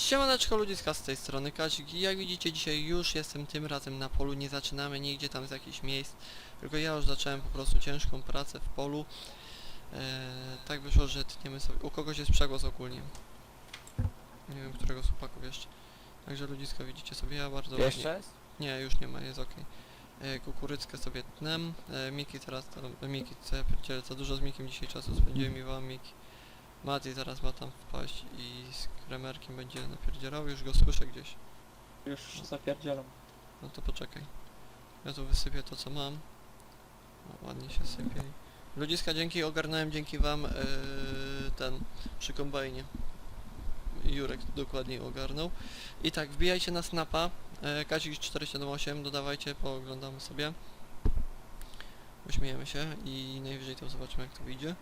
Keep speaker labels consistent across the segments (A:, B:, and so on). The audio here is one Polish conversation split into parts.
A: Siemaneczko ludziska z tej strony Kazik i jak widzicie dzisiaj już jestem tym razem na polu, nie zaczynamy nigdzie tam z jakichś miejsc, tylko ja już zacząłem po prostu ciężką pracę w polu. Eee, tak wyszło, że tniemy sobie, u kogoś jest przegłos ogólnie. Nie wiem, którego z chłopaków jeszcze. Także ludziska widzicie sobie, ja bardzo
B: Jeszcze jest?
A: Nie, już nie ma, jest okej. E, Kukurydzkę sobie tnem. E, Miki teraz tam, Miki, co ja pierdzielę, za dużo z Mikiem dzisiaj czasu spędziłem i wam Miki. Mati zaraz ma tam wpaść i z kremerkiem będzie napierdzielał, już go słyszę gdzieś.
C: Już zapierdzielam.
A: No to poczekaj. Ja tu wysypię to co mam. No, ładnie się sypie. Ludziska dzięki, ogarnąłem dzięki wam e, ten przy kombajnie. Jurek dokładniej ogarnął. I tak, wbijajcie na snapa. E, Kazik 478, dodawajcie, pooglądamy sobie. Uśmiejemy się i najwyżej to zobaczymy jak to wyjdzie.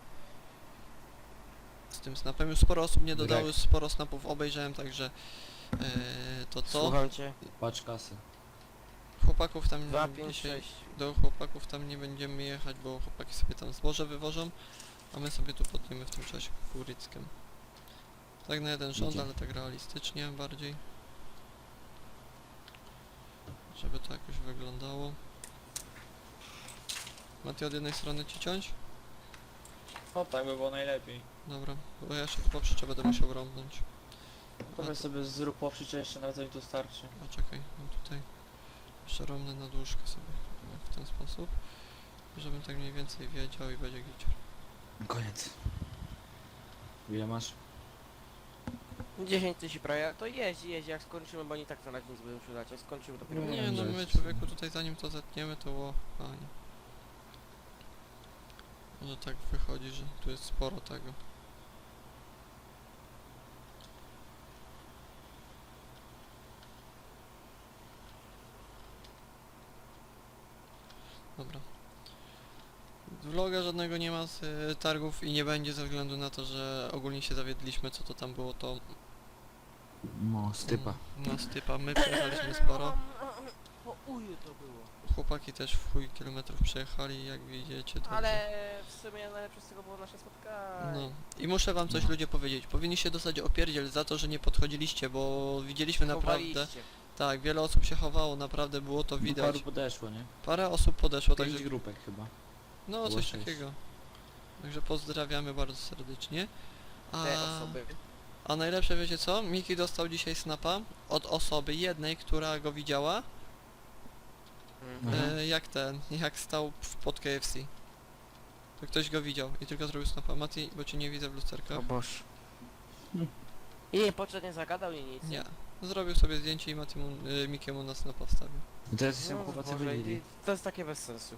A: Z tym snapem już sporo osób nie dodało, już sporo snapów obejrzałem, także e, to to.
B: Słucham cię.
D: Patrz kasy.
A: Chłopaków tam
B: 2,
A: nie,
B: 5,
A: dzisiaj,
B: 6.
A: do chłopaków tam nie będziemy jechać, bo chłopaki sobie tam zboże wywożą, a my sobie tu potniemy w tym czasie kukuryckiem. Tak na jeden rząd,
D: Idzie.
A: ale tak realistycznie bardziej. Żeby to jakoś wyglądało. Mati od jednej strony ci ciąć?
C: O tak by było najlepiej.
A: Dobra, bo ja jeszcze chyba przyczepę będę musiał rąbnąć.
C: To weź sobie zrób powszyczę jeszcze nawet mi tu starczy.
A: A czekaj, mam tutaj jeszcze rąbnę na dłużkę sobie w ten sposób, żebym tak mniej więcej wiedział i będzie gicior.
D: Koniec. Ile masz?
B: 10 tysięcy prawie, to jeździ, jeździ, jak skończymy, bo oni tak na razie nic będą przydać, jak skończymy dopiero...
D: Nie,
A: Nie no my człowieku tutaj zanim to zetniemy to ło, fajnie. Że tak wychodzi, że tu jest sporo tego. Dobra. Vloga żadnego nie ma z y, targów i nie będzie ze względu na to, że ogólnie się zawiedliśmy, co to tam było, to
D: No, stypa.
A: na stypa. My przejechaliśmy sporo.
B: Po uju to było.
A: Chłopaki też w chuj kilometrów przejechali, jak widzicie. Dobrze.
B: Ale w sumie najlepsze z tego było nasze spotkanie.
A: No. I muszę wam coś
D: No.
A: ludzie powiedzieć. Powinniście dostać opierdziel za to, że nie podchodziliście, bo widzieliśmy naprawdę...
B: Chowaliście.
A: Tak, wiele osób się chowało, naprawdę było to widać.
D: Paru podeszło, nie?
A: Parę osób podeszło,
D: Pięć
A: także...
D: grupek chyba.
A: No,
D: było
A: coś
D: sześć.
A: takiego. Także pozdrawiamy bardzo serdecznie. A,
B: Te osoby.
A: a najlepsze wiecie co? Miki dostał dzisiaj snapa od osoby jednej, która go widziała,
B: Mhm.
A: E, jak ten, jak stał w, pod KFC. To ktoś go widział i tylko zrobił snapa. Mati, bo cię nie widzę w lusterkach.
B: O boż. I nie podszedł, nie zagadał, nie nic.
A: Nie. Zrobił sobie zdjęcie i Matimu, y, Mikiemu na snapa wstawił.
D: I teraz
B: No,
D: chłopacy
B: Boże,
D: byli.
B: i to jest takie bez sensu.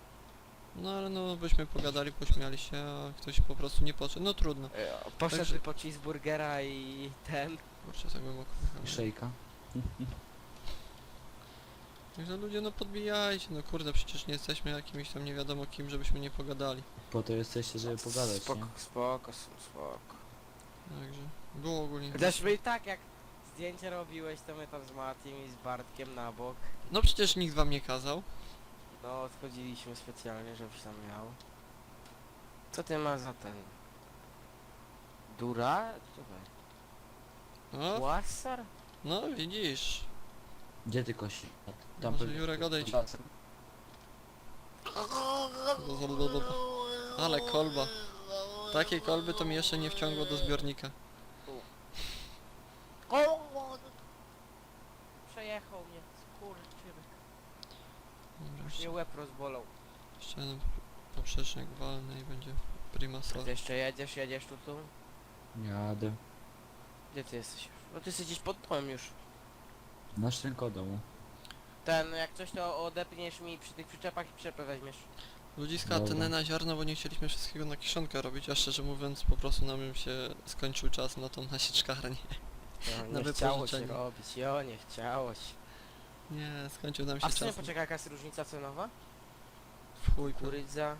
A: No ale no, byśmy pogadali, pośmiali się, a ktoś po prostu nie poszedł. No trudno.
B: E, Poszedł
A: Także-
B: po cheeseburgera i ten.
A: Kurczę, tak głęboko
D: I
A: wyjechałem.
D: szejka.
A: Także ludzie, no podbijajcie, no kurde, przecież nie jesteśmy jakimiś tam nie wiadomo kim, żebyśmy nie pogadali.
D: Po to jesteście, żeby pogadać, nie?
B: Spoko, spoko, spoko.
A: Także było ogólnie...
B: Zresztą i tak jak zdjęcie robiłeś, to my tam z Matim i z Bartkiem na bok.
A: No przecież nikt wam nie kazał.
B: No, odchodziliśmy specjalnie, żebyś tam miał. Co ty masz za ten? Dura? Tutaj.
A: No,
B: Łasar?
A: no widzisz.
D: Gdzie ty kosi?
A: Może
D: pewnie-
A: Jurek odejdź. Ale kolba. Takiej kolby to mi jeszcze nie wciągło do zbiornika.
B: Przejechał mnie, skurczybyk.
A: Dobra,
B: Już mnie
A: jeszcze,
B: łeb rozbolał.
A: jeszcze jeden poprzecznik walny i będzie prima.
B: Ty jeszcze jedziesz, jedziesz tu, tu?
D: Jadę.
B: Gdzie ty jesteś już? No ty jesteś gdzieś pod domem już.
D: Na szczękodomu.
B: Ten, jak coś to odepniesz mi przy tych przyczepach i przyczepę weźmiesz.
A: Ludziska,
D: Dobra.
A: tynę na ziarno, bo nie chcieliśmy wszystkiego na kiszonkę robić, a szczerze mówiąc po prostu nam się skończył czas na tą nasieczkarnię.
B: No,
A: Na
B: nie chciało się robić, jo, nie chciało się.
A: Nie, skończył nam się
B: A w sumie
A: czas.
B: poczekaj, jaka jest różnica cenowa?
A: W chuj, kur...
B: Kurydza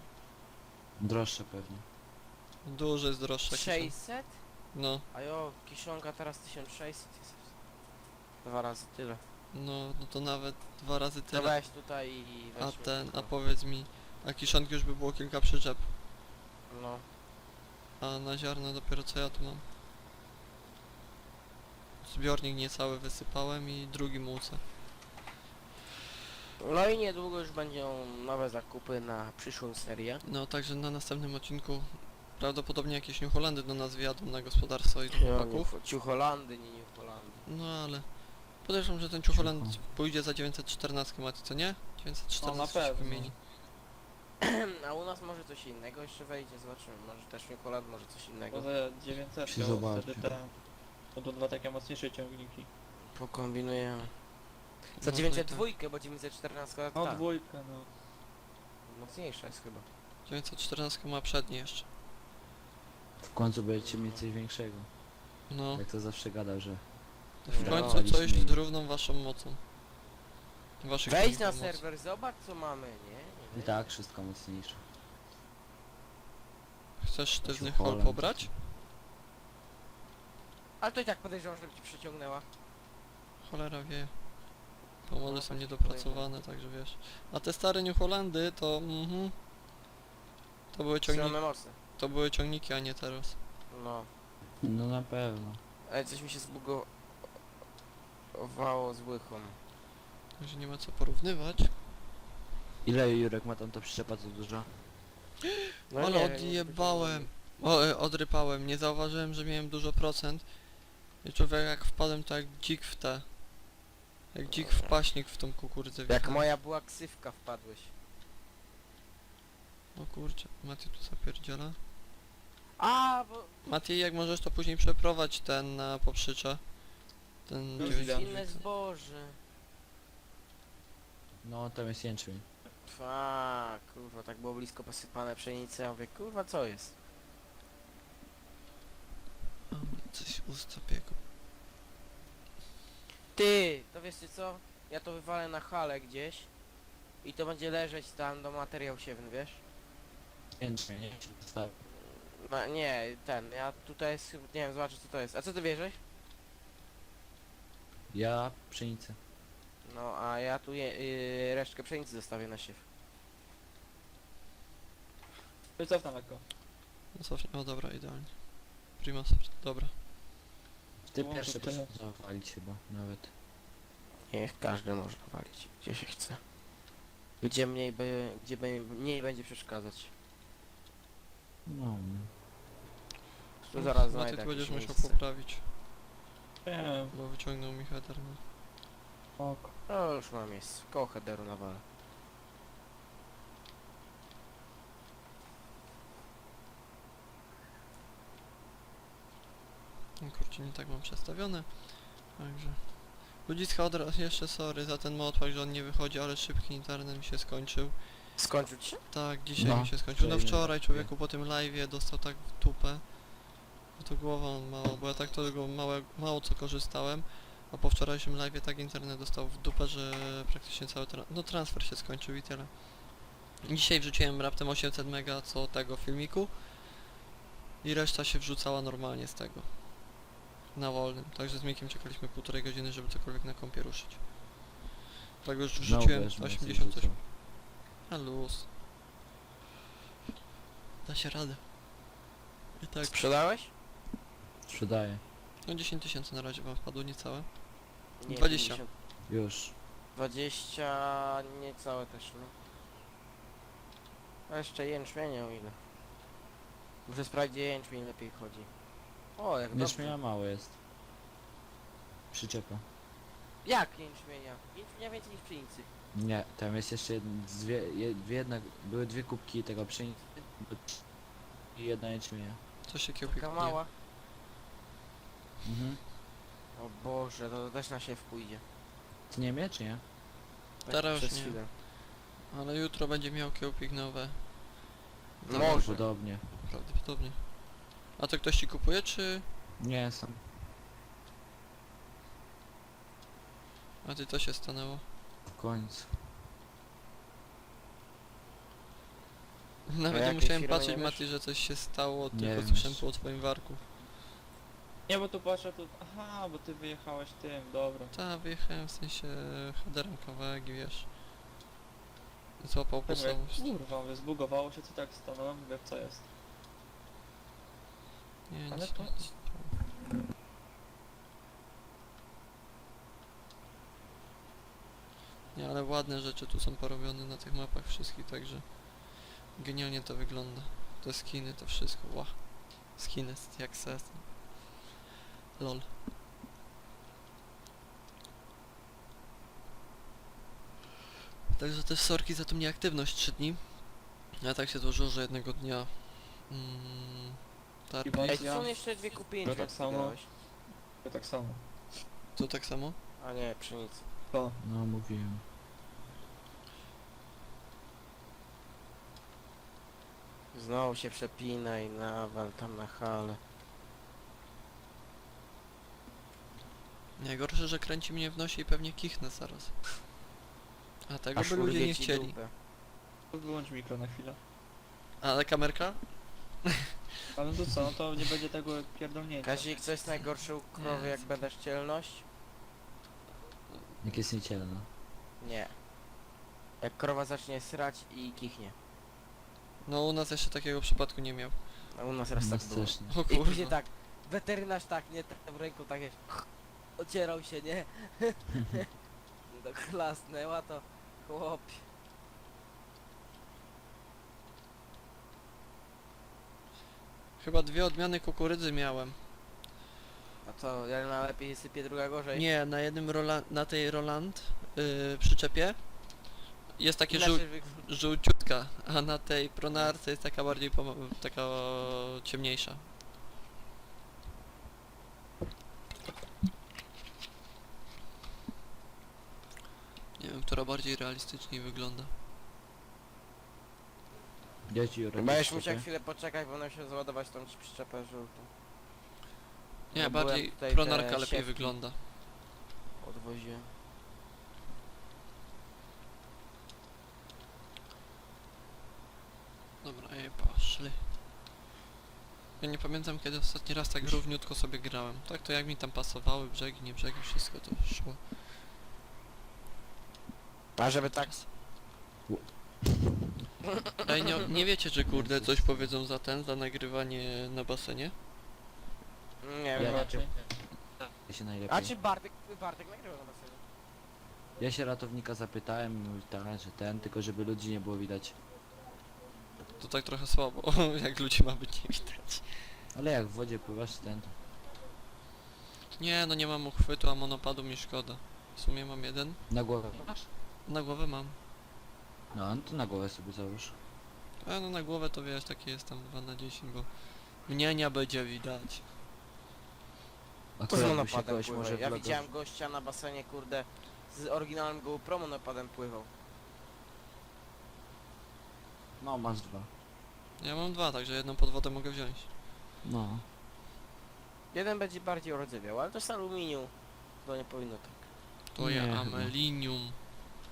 D: Droższe pewnie.
A: Dużo jest droższa kiszonka.
B: 600?
A: No,
B: A jo, kiszonka teraz 1600 jest. Dwa razy tyle.
A: No, no to nawet dwa razy
B: To
A: tyle.
B: weź tutaj i weź
A: A
B: mi
A: ten, a
B: tylko.
A: powiedz mi, a kiszonki już by było kilka przyczep,
B: No.
A: a na ziarno dopiero co ja tu mam. zbiornik niecały wysypałem i drugi mucę.
B: No i niedługo już będą nowe zakupy na przyszłą serię.
A: No także na następnym odcinku prawdopodobnie jakieś New Holandy do nas wjadą na gospodarstwo i do chłopaków.
B: Ciucholandy, nie New Holandy.
A: No ale podejrzewam, że ten New Holland pójdzie za 914 Mati, co nie? 914
C: No, na
A: się
C: pewno.
A: wymieni.
B: A u nas może coś innego jeszcze wejdzie, zobaczymy. Może też Holland, może coś innego.
C: Może 900,
D: Się zobaczy.
C: wtedy te... Będą dwa takie mocniejsze ciągniki.
B: Pokombinujemy. Za
A: Można i
B: 902, bo 914
C: No
B: tak.
C: dwójka, no.
B: Mocniejsza jest chyba.
A: Tak. 914 ma przednie jeszcze.
D: W końcu będziecie mieć coś większego.
A: No,
D: Jak to zawsze gadał, że...
A: w
B: No,
A: końcu
D: daliśmy
A: coś
D: im.
A: równą waszą mocą. Waszych
B: Wejdź na
A: mocy.
B: serwer, zobacz co mamy, nie?
D: I tak wszystko mocniejsze.
A: Chcesz sztywny
D: New
A: hol
D: Holland.
A: pobrać?
B: Ale to i tak podejrzewam, że ci przyciągnęła.
A: Cholera wie. Pomody
B: No,
A: są
B: tak
A: niedopracowane, także wiesz. A te stare New Holandy to... Mhm. To były ciągniki,
B: mocne.
A: to były ciągniki, a nie teraz.
B: No.
D: No na pewno.
B: Ale coś mi się zbugowało z łychą.
A: Także nie ma co porównywać.
D: Ile Jurek ma tam ta przyczepa to dużo?
B: No
A: Ale
B: nie
A: odjebałem. O, e, odrypałem. Nie zauważyłem, że miałem dużo procent. I człowiek jak wpadłem to jak dzik w te. Jak dzik w paśnik w tą kukurydzę
B: Jak
A: wjechałem.
B: moja była ksywka wpadłeś.
A: O kurczę, Mati tu zapierdziela.
B: A, bo
A: Mati, jak możesz to później przeprowadź ten na poprzycze. Ten
B: to jest
A: 9
B: inne zboże.
D: No tam jest jęczmień.
B: Fa, kurwa, tak było blisko posypane pszenice, ja mówię, kurwa, co jest?
A: A, Coś ust zabiegł.
B: Ty, to wiecie co? Ja to wywalę na halę gdzieś i to będzie leżeć tam do materiał siewny, wiesz?
D: Jęczmień, nie? Tak.
B: No, nie, ten, ja tutaj jest, nie wiem, zobaczę co to jest. A co ty bierzesz?
D: Ja pszenicę.
B: No, a ja tu je, yy, resztkę pszenicy zostawię na siew.
C: Wycofnę lekko.
A: No cofnij. O dobra, idealnie. Prima start. Dobra.
D: Ty
C: O,
D: pierwszy
C: to tyle.
D: zawalić chyba, nawet.
B: Niech każdy może walić, gdzie się chce. Gdzie mniej, by, gdzie be- mniej będzie przeszkadzać.
D: No.
B: Tu zaraz
A: Mati,
B: znajdę
A: ty będziesz musiał
B: miejsce.
A: poprawić,
C: Wiem,
A: bo wyciągnął mi header. No.
C: ok.
B: No już mam miejsce, koło headeru na wale.
A: No kurczę, nie tak mam przestawione. Także... Ludziska od razu jeszcze sorry za ten modpack, że on nie wychodzi, ale szybki internet mi się skończył.
B: Skończył ci się?
A: Tak, dzisiaj
D: No,
A: mi się skończył. No
D: wczoraj
A: wczoraj
D: nie.
A: człowieku po tym live'ie dostał tak w tupę. To głowa on mało, bo ja tak to tego małe, mało co korzystałem. A po wczorajszym live'ie tak internet dostał w dupę, że praktycznie cały tra no, transfer się skończył i tyle. Dzisiaj wrzuciłem raptem 800 mega co tego filmiku. I reszta się wrzucała normalnie z tego. Na wolnym. Także z Mikiem czekaliśmy półtorej godziny, żeby cokolwiek na kompie ruszyć. Tak już wrzuciłem
D: no,
A: 88.
D: wrzucał.
A: A luz. Da się radę. I tak,
B: Sprzedałeś?
D: Sprzedaję.
A: no 10 tysięcy na razie wam wpadło niecałe.
B: Nie,
A: 20.
B: 50.
D: Już.
B: 20 niecałe też, no. A jeszcze jęczmienia o ile. Muszę sprawdzić gdzie jęczmień lepiej chodzi. O, jak
D: Jęczmienia
B: dobrze.
D: mało jest. Przyczepa.
B: Jak jęczmienia? Jęczmienia więcej niż pszenicy.
D: Nie, tam jest jeszcze jedna, dwie, je, dwie jednak, były dwie kubki tego pszenicy i jedna jęczmienia.
A: Co się kiełpik
B: Taka
A: nie.
B: mała.
D: Mhm.
B: O Boże, to też na siew pójdzie.
D: Ty nie mnie, czy nie?
B: Tak
A: Teraz
B: przez
A: nie.
B: chwilę.
A: Ale jutro będzie miał kiełpik nowe.
B: Może.
D: Prawdopodobnie.
A: Prawdopodobnie. A to ktoś ci kupuje, czy...
D: Nie, sam.
A: A ty to się stanęło?
D: W końcu.
A: Nawet nie
B: jakiej
A: musiałem
B: firmy
A: patrzeć,
B: nie wiesz?
A: Mati, że coś się stało,
D: Nie
A: tylko
D: wiem
A: słyszałem
D: jeszcze.
A: po twoim warku.
C: Nie, bo tu patrzę tu... Aha, bo ty wyjechałeś tym, dobra.
A: Tak, wyjechałem w sensie e, headerem kawałek, wiesz. Złapał po
C: Kurwa, zbugowało się, co tak stanąłem, mówię co jest.
A: Nie, nic,
C: to-
A: Nie, ale ładne rzeczy tu są porobione na tych mapach wszystkich, także genialnie to wygląda. Te skiny, to wszystko, ła. Skiny jak sesy. Lol. Także też sorki za tą nieaktywność 3 dni. Ja tak się złożyło, że jednego dnia mm,
C: Chyba-
B: Ej,
C: Ja-
B: są jeszcze dwie kupinki.
C: Ja tak samo. To tak samo.
A: to tak samo?
B: A nie, pszenicy.
C: To.
D: No mówiłem.
B: Znowu się przepinaj, nawal tam na hale.
A: Najgorsze, że kręci mnie w nosie i pewnie kichnę zaraz. A tego
B: Aż
A: by ludzie nie
B: ci
A: chcieli.
C: Wyłącz mikro na chwilę.
A: Ale kamerka?
C: Ale to co, no to nie będzie tego pierdolnięcia.
B: Kazik, co jest najgorsze u krowy, jak będę szczelność?
D: Jak jest niedzielna.
B: Nie. Jak krowa zacznie srać i kichnie.
A: No u nas jeszcze takiego przypadku nie miał.
B: A u nas raz tak
D: Nas
B: było.
D: też nie.
A: O
B: I później tak, weterynarz tak, nie, tak w ręku tak jest, ocierał się, nie? no chlasnęła to, chłopie.
A: Chyba dwie odmiany kukurydzy miałem.
B: A co, jedna lepiej sypie, druga gorzej?
A: Nie, na jednym Rola na tej Roland yy, przyczepie jest takie żół żółciutka, a na tej pronarce jest taka bardziej pomo- taka ciemniejsza. Która bardziej realistycznie wygląda.
D: Ja ci Jurek
B: Będziesz
D: jeszcze
B: musiał chwilę poczekać, bo się załadować tą przyczepę żółtą.
A: Nie,
B: No byłem
A: bardziej
B: tutaj te
A: pronarka lepiej
B: siewki.
A: wygląda.
B: Odwoziłem.
A: Dobra, ej, poszli. Ja nie pamiętam kiedy ostatni raz tak równiutko sobie grałem. Tak to jak mi tam pasowały brzegi, nie brzegi, wszystko to szło.
B: A żeby tak...
A: Ej, nie, nie wiecie, że kurde coś powiedzą za ten, za nagrywanie na basenie?
B: Nie
D: Ja
B: wiem.
C: raczej.
D: Ja się najlepiej.
B: A czy Bartek, Bartek nagrywa na basenie?
D: Ja się ratownika zapytałem i mówi tak, że ten, tylko żeby ludzi nie było widać.
A: To tak trochę słabo, jak ludzi ma być nie widać.
D: Ale jak w wodzie pływasz ten, to...
A: Nie, no nie mam uchwytu, a monopadu mi szkoda. W sumie mam jeden.
D: Na głowę.
A: Na głowę mam.
D: No, no to na głowę sobie załóż.
A: A no na głowę to wiesz, takie jest tam 2 na 10, bo mnie nie będzie widać.
B: To z
D: Akurat by się
B: monopadem
D: kogoś
B: pływa.
D: może
B: Ja widziałem gościa na basenie, kurde, z oryginalnym GoPro monopadem pływał.
D: No, masz dwa.
A: Ja mam dwa, także jedną pod wodę mogę wziąć.
D: No.
B: Jeden będzie bardziej ordzewiał, ale to jest aluminium. To nie powinno tak.
A: To
D: Nie,
A: ja
D: chyba.
A: amelinium.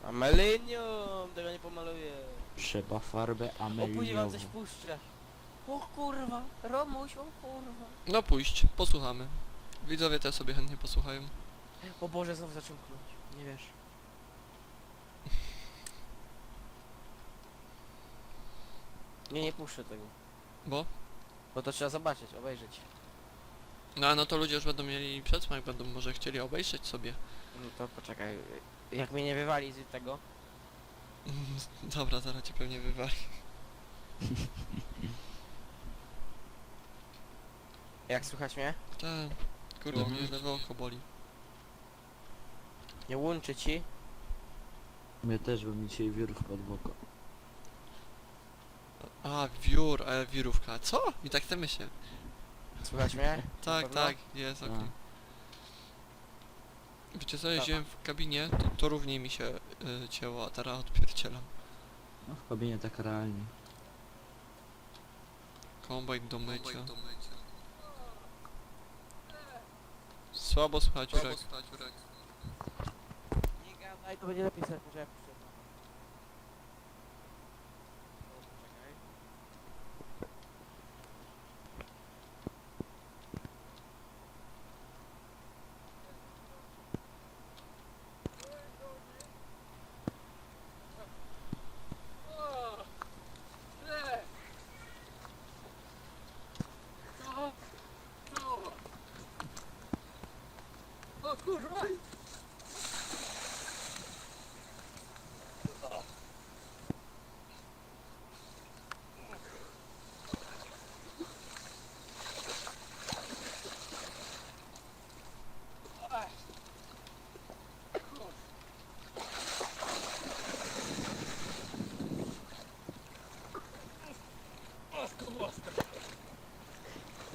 B: A melinium! Tego nie pomaluję.
D: Trzeba farbę
B: O, później wam
D: ameliniową.
B: coś puszczę. O kurwa, Romuś, o kurwa.
A: No pójść, posłuchamy. Widzowie też sobie chętnie posłuchają.
B: O Boże, znowu zaczął kląć. Nie wiesz. Nie, nie puszczę tego.
A: Bo?
B: Bo to trzeba zobaczyć, obejrzeć.
A: No a no to ludzie już będą mieli przedsmak, będą może chcieli obejrzeć sobie.
B: No to poczekaj. Jak mnie nie wywali z tego.
A: Dobra, zaraz cię pewnie wywali.
B: Jak słychać mnie?
A: Tak. Kurde, mnie lewe oko boli.
B: Nie łączy ci.
D: Mnie też, bo mi dzisiaj wirów pod boko.
A: A, wiór, a wirówka. Co? I tak chcemy się.
B: Słychać mnie?
A: Tak,
B: pewno?
A: tak, jest, okej.
D: Tak.
A: Wiecie co, jeździłem w kabinie, to, to równiej mi się y, cięło, a teraz odpierdzielam.
D: No w kabinie tak realnie.
A: Kombajn do mycia. Słabo słychać, Jurek.
B: Nie gadaj, to będzie lepiej sobie, że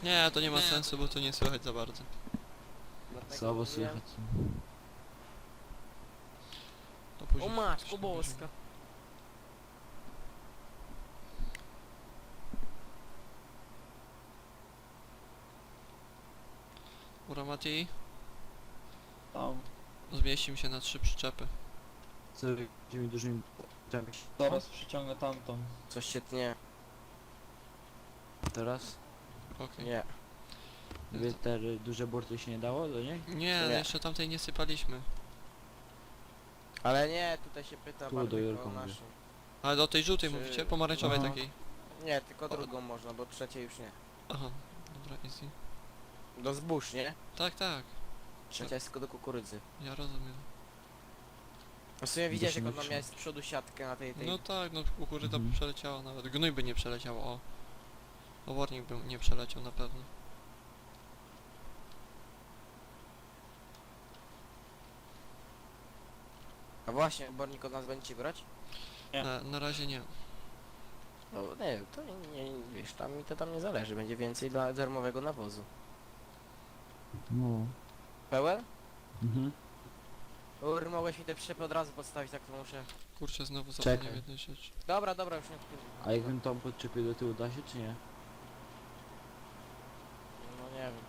A: Nie, to nie ma sensu, bo tu nie słychać za bardzo.
D: Słabo słychać.
A: To później
B: O matko boska.
A: Ura Mati,
C: Tam,
A: zmieścimy się na trzy przyczepy.
D: Co jakimi dużymi czymś
C: zaraz przyciągnę tamtą.
B: Coś się tnie.
D: teraz?
A: Okej.
B: Nie.
D: Wy te duże burty się nie dało do niej?
A: Nie,
B: Nie.
A: jeszcze tamtej nie sypaliśmy.
B: Ale nie, tutaj się pyta
D: Tu do
B: o
D: Jurka
B: naszą.
D: mówię.
A: Ale do tej żółtej
B: Czy-
A: mówicie? Pomarańczowej
D: Aha.
A: takiej.
B: Nie, tylko drugą można, bo trzeciej już nie.
A: Aha, dobra, easy.
B: Do zbóż, nie?
A: Tak, tak,
B: Trzecia jest tylko do kukurydzy.
A: ja rozumiem.
B: W sumie widziałeś jak ona miała z przodu siatkę na tej tej...
A: No tak, no kukurydza by
D: Mhm.
A: przeleciała nawet. Gnój by nie przeleciał, o. Obornik by nie przeleciał na pewno.
B: A właśnie, obornik od nas będziecie brać?
C: Nie.
A: Na, na razie nie.
B: No nie, to nie, nie, wiesz, tam mi to tam nie zależy, będzie więcej dla darmowego nawozu.
D: No.
B: Pełen?
D: Mhm.
B: Ur, mogłeś mi te przyczepy od razu podstawić, tak to muszę...
A: Kurczę, znowu
D: Czekaj.
A: zapomniałem jednej rzeczy.
B: Dobra, dobra, już nie
D: A jakbym tą podczepił do tyłu da się czy nie?
B: No nie wiem.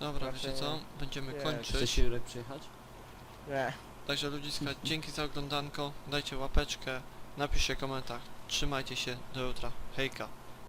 A: Dobra,
B: Raczej
A: wiecie co? Będziemy
B: Nie.
D: Chce
A: kończyć.
D: się Jurek przyjechać?
B: Nie.
A: Także ludziska, dzięki za oglądanko. Dajcie łapeczkę, napiszcie komentarz. Trzymajcie się, do jutra. Hejka.